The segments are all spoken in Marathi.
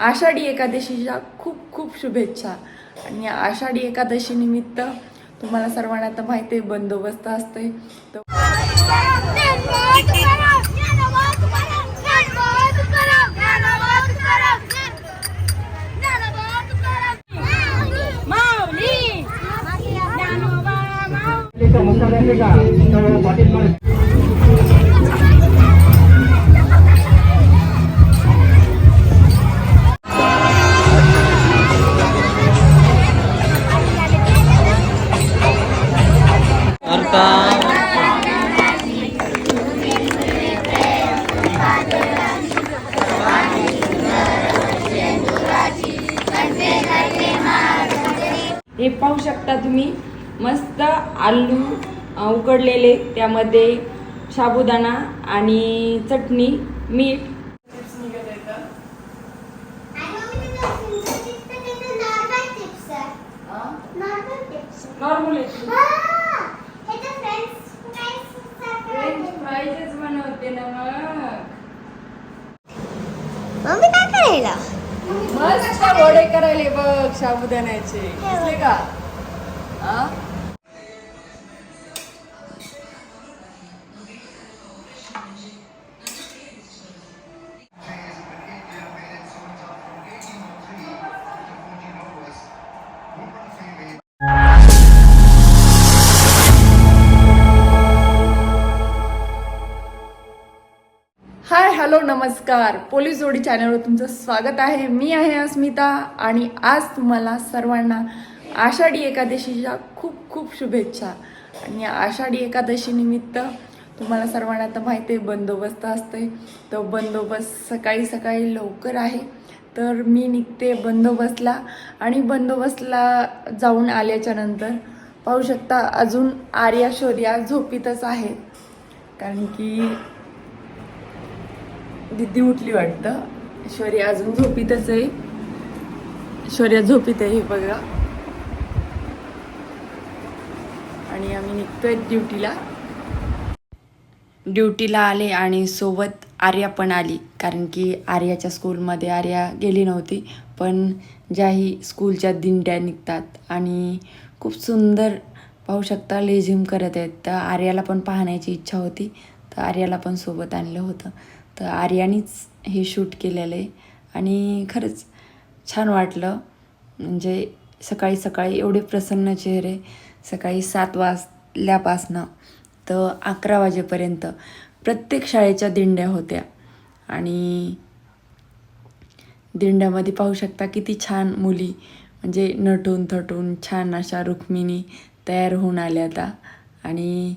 आषाढी एकादशीच्या खूप खूप शुभेच्छा. आणि आषाढी एकादशी निमित्त तुम्हाला सर्वांना तर माहिती आहे बंदोबस्त असते तर हे पाहू शकता तुम्ही. मस्त आलू उकडलेले. त्यामध्ये साबुदाणा आणि चटणी मीठ नॉर्मल फ्राईजच बनवते ना मग मम्मी काय करायला मस्त वडे करायले बघ साबुदाण्याचे दिसले का? आ? नमस्कार. पोलीस जोडी चॅनलवर तुमचं स्वागत आहे. मी आहे अस्मिता आणि आज तुम्हाला सर्वांना आषाढी एकादशीच्या खूप खूप शुभेच्छा. आणि आषाढी एकादशीनिमित्त तुम्हाला सर्वांना तर माहिती आहे बंदोबस्त असते तो बंदोबस्त सकाळी सकाळी लवकर आहे. तर मी निघते बंदोबस्तला आणि बंदोबस्तला जाऊन आल्याच्यानंतर पाहू शकता अजून आर्या शौर्या झोपीतच आहे कारण की दिदी उठली वाटतं. शौर्य अजून झोपीतच आहे. शौर्य झोपीत आहे हे बघा. आणि आम्ही निघतोय ड्युटीला. ड्युटीला आले आणि सोबत आर्या पण आली. कारण की आर्याच्या स्कूलमध्ये आर्या गेली नव्हती. पण ज्याही स्कूलच्या दिंड्या निघतात आणि खूप सुंदर पाहू शकता लेझिम करत आहेत. तर आर्याला पण पाहण्याची इच्छा होती. तर आर्याला पण सोबत आणलं होतं. तर आर्यानीच हे शूट केलेलं आहे. आणि खरंच छान वाटलं. म्हणजे सकाळी सकाळी एवढे प्रसन्न चेहरे सकाळी सात वाजल्यापासनं तर अकरा वाजेपर्यंत प्रत्येक शाळेच्या दिंड्या होत्या. आणि दिंड्यामध्ये पाहू शकता किती छान मुली म्हणजे नटून थटून छान अशा रुक्मिणी तयार होऊन आल्या आता. आणि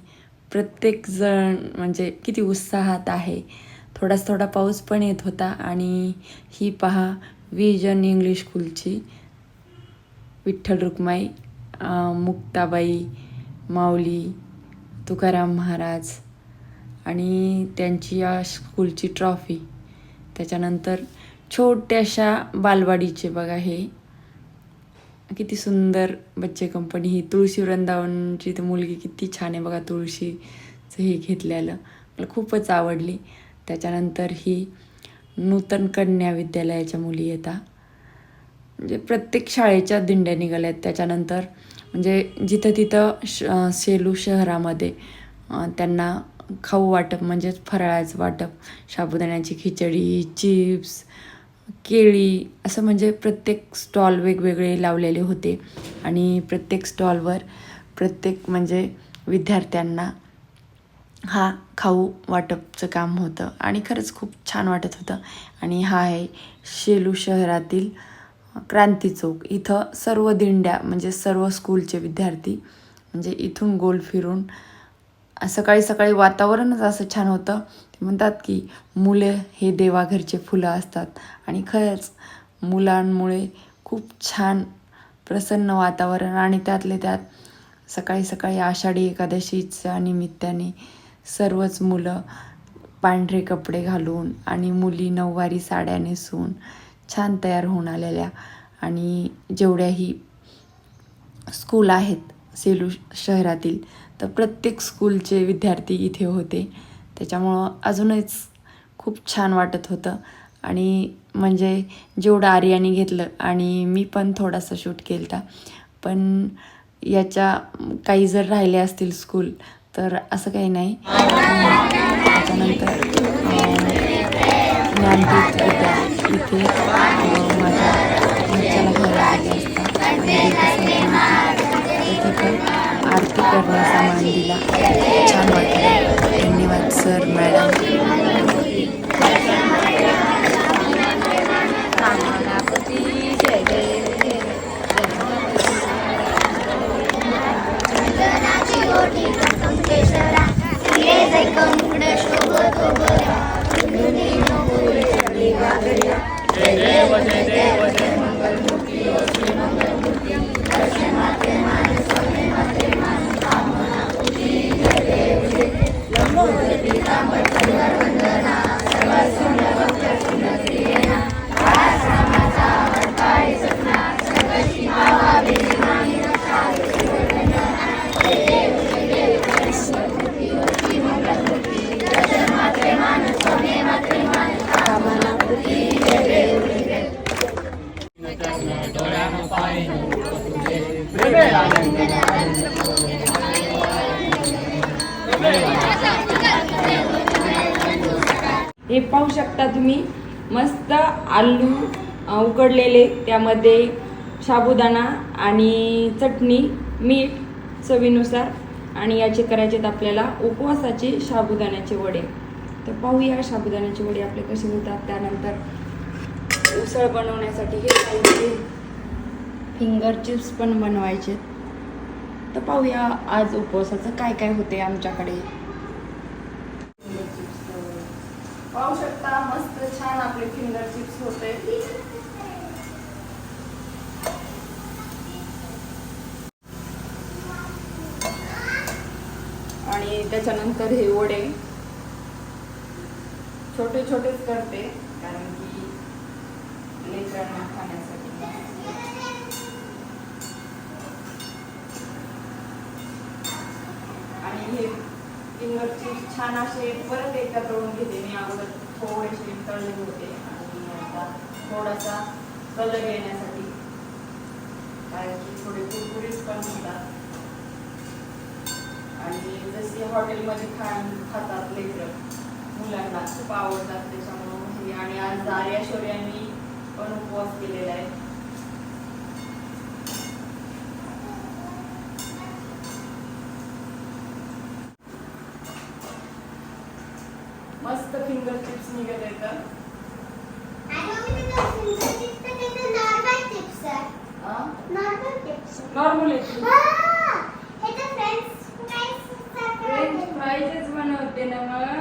प्रत्येकजण म्हणजे किती उत्साहात आहे. थोडाच थोडा पाऊस पण येत होता आणि ही पहा विजन इंग्लिश स्कूलची विठ्ठल रुक्माई मुक्ताबाई माऊली तुकाराम महाराज आणि त्यांची या स्कूलची ट्रॉफी. त्याच्यानंतर छोट्याशा बालवाडीचे बघा हे. किती सुंदर बच्चे कंपनी ही तुळशी वृंदावनची तर मुलगी किती छान आहे बघा तुळशीचं हे घेतलेलं. मला खूपच आवडली. त्याच्यानंतर ही नूतन कन्या विद्यालयाच्या मुली येतात म्हणजे प्रत्येक शाळेच्या दिंड्या निघाल्या आहेत त्याच्यानंतर म्हणजे जिथं तिथं श सेलू शहरामध्ये त्यांना खाऊ वाटप म्हणजेच फराळाचं वाटप साबुदाण्याची खिचडी चिप्स केळी असं म्हणजे प्रत्येक स्टॉल वेगवेगळे लावलेले होते. आणि प्रत्येक स्टॉलवर प्रत्येक म्हणजे विद्यार्थ्यांना हा खाऊ वाटपचं काम होतं आणि खरंच खूप छान वाटत होतं. आणि हा आहे शेलू शहरातील क्रांती चौक. इथं सर्व दिंड्या म्हणजे सर्व स्कूलचे विद्यार्थी म्हणजे इथून गोल फिरून सकाळी सकाळी वातावरणच असं छान होतं. ते म्हणतात की मुले हे देवाघरचे फुलं असतात. आणि खरंच मुलांमुळे खूप छान प्रसन्न वातावरण आणि त्यातले त्यात सकाळी सकाळी आषाढी एकादशीच्या निमित्ताने सर्वच मुलं पांढरे कपडे घालून आणि मुली नऊवारी साड्या नेसून छान तयार होऊन आलेल्या. आणि जेवढ्याही स्कूल आहेत सेलू शहरातील तर प्रत्येक स्कूलचे विद्यार्थी इथे होते. त्याच्यामुळं अजूनच खूप छान वाटत होतं. आणि म्हणजे जेवढं आर्याने घेतलं आणि मी पण थोडासा शूट केला होता पण याच्या काही जर राहिले असतील स्कूल तर असं काही नाही. त्याच्यानंतर ज्ञानपीठ विद्या इथे माझ्या घरच्याला घ्यायला आले असतात. म्हणजे तिथे पण आरती करण्याचा मान दिला. छान वाटलं. धन्यवाद सर मॅडम. पाहू शकता तुम्ही. मस्त आलू उकडलेले त्यामध्ये साबुदाणा आणि चटणी मीठ चवीनुसार आणि याचे करायचे आहेत आपल्याला उपवासाचे साबुदाण्याचे वडे. तर पाहूया साबुदाण्याचे वडे आपले कसे होतात त्यानंतर उसळ बनवण्यासाठी हे पाहिजे. फिंगर चिप्स पण बनवायचे तर पाहूया आज उपवासाचं काय काय होते आमच्याकडे. पाहू शकता. मस्त छान आपले फिंगर चिप्स होते. आणि त्याच्यानंतर हे वडे. छोटे छोटेच करते कारण की लेकरांना खाण्यासाठी. आणि हे फिंगर चिप्स छान असे परत एकदा करून घेते मी अगोदर. थोडेसे तळले होते. आणि आता थोडासा कलर येण्यासाठी कारण की थोडे कुरकुरीत पण होतात. आणि जसे हॉटेलमध्ये खाण खातात लेकरं मुलांना खूप आवडतात. त्याच्यामुळे आणि आज आर्या शौर्यांनी पण उपवास केलेला आहे. मस्त फिंगर चिप्स निघत येतात नॉर्मल फ्रेंच फ्राईजच बनवते ना मग.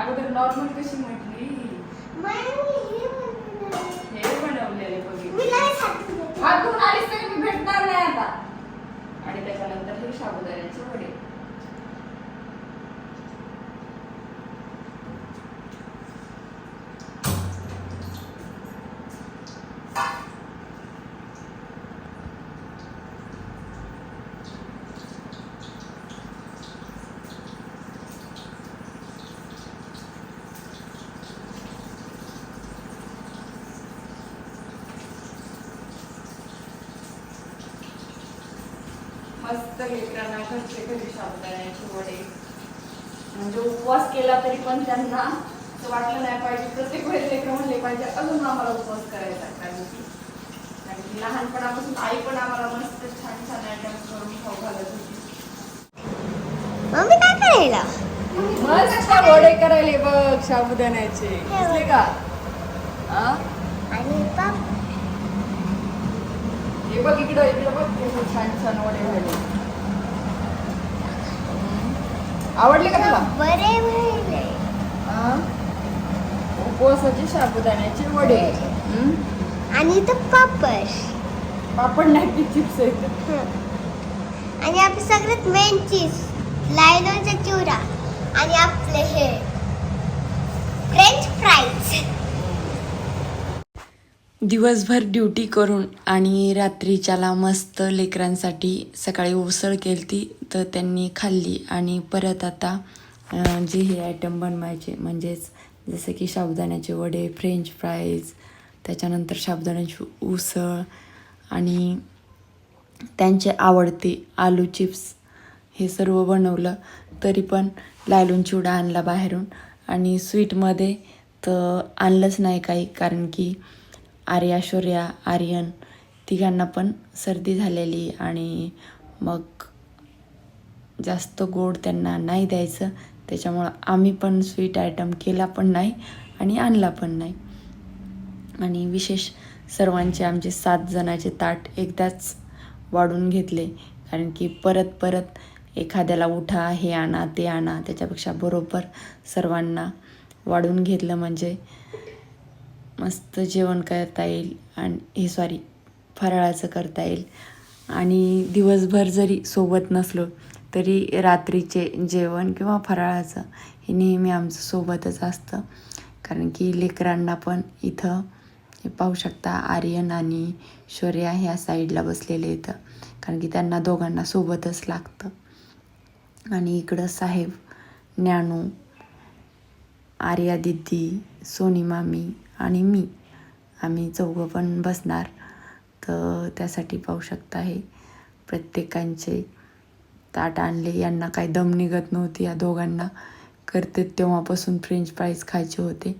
अगोदर नॉर्मल कशी म्हटली? हे बनवलेले बघितले हातून आलीस तरी मी भेटणार नाही आता. आणि त्याच्यानंतर हे साबुदाण्याचे वडे. मस्त लेकरांना घरचे घरी साबुदाण्याचे वडे. म्हणजे उपवास केला तरी पण त्यांना असं वाटलं नाही पाहिजे. प्रत्येक वेळेस लेकरं म्हणले पाहिजे अजून आम्हाला उपवास करायचा. कारण की कारण की लहानपणापासून आई पण आम्हाला मस्त छान छान आयटम करून खाऊ घालत होती. मम्मी काय करायला? मस्त वडे करायले बघ साबुदाण्याचे. दिसले का? हा? आणि पाप हे बघ इकडं इकडं बघ. कसे छान छान वडे झाले. आवडले का तुला? बरे हा? उपवासाचे साबुदाण्याचे वडे. हम्म? आणि इथं पापड. पापड नाही चिप्स आहेत. हं. आणि आपली सगळ्यात मेन चीज लायनोचा चिवडा आणि आपले हे फ्रेंच फ्राईज दिवसभर ड्युटी करून आणि रात्रीच्याला मस्त लेकरांसाठी सकाळी उसळ केलती तर त्यांनी खाल्ली आणि परत आता जे हे आयटम बनवायचे म्हणजेच जसं की साबुदाण्याचे वडे फ्रेंच फ्राईज त्याच्यानंतर साबुदाण्याची उसळ आणि त्यांचे आवडते आलू चिप्स हे सर्व बनवलं. तरी पण लालून चिवडा आणला बाहेरून आणि स्वीटमध्ये तर आणलंच नाही काही कारण की आर्या शौर्या आर्यन तिघांना पण सर्दी झालेली आणि मग जास्त गोड त्यांना नाही द्यायचं. त्याच्यामुळं आम्ही पण स्वीट आयटम केला पण नाही आणि आणला पण नाही. आणि विशेष सर्वांचे आमचे सात जणाचे ताट एकदाच वाढून घेतले. कारण की परत परत एखाद्याला उठा हे आणा ते आणा त्याच्यापेक्षा बरोबर सर्वांना वाढून घेतलं म्हणजे मस्त जेवण करता येईल आणि हे सॉरी फराळाचं करता येईल. आणि दिवसभर जरी सोबत नसलो तरी रात्रीचे जेवण किंवा फराळाचं हे नेहमी आमचं सोबतच असतं. कारण की लेकरांना पण इथं हे पाहू शकता आर्यन आणि शौर्या ह्या साईडला बसलेले इथं कारण की त्यांना दोघांना सोबतच लागतं. आणि इकडं साहेब ज्ञानू आर्या दिदी सोनी मामी आणि मी. आम्ही चौघं पण बसणार. तर त्यासाठी पाहू शकता हे. प्रत्येकांचे ताट आणले. यांना काही दम निघत नव्हती या दोघांना. करते तेव्हापासून फ्रेंच फ्राईज खायचे होते.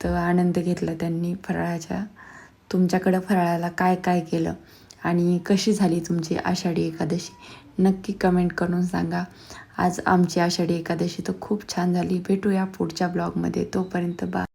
तर आनंद घेतला त्यांनी फराळाच्या. तुमच्याकडं फराळाला काय काय केलं? आणि कशी झाली तुमची आषाढी एकादशी? नक्की कमेंट करून सांगा. आज आमची आषाढी एकादशी तर खूप छान झाली. भेटूया पुढच्या ब्लॉगमध्ये तोपर्यंत बा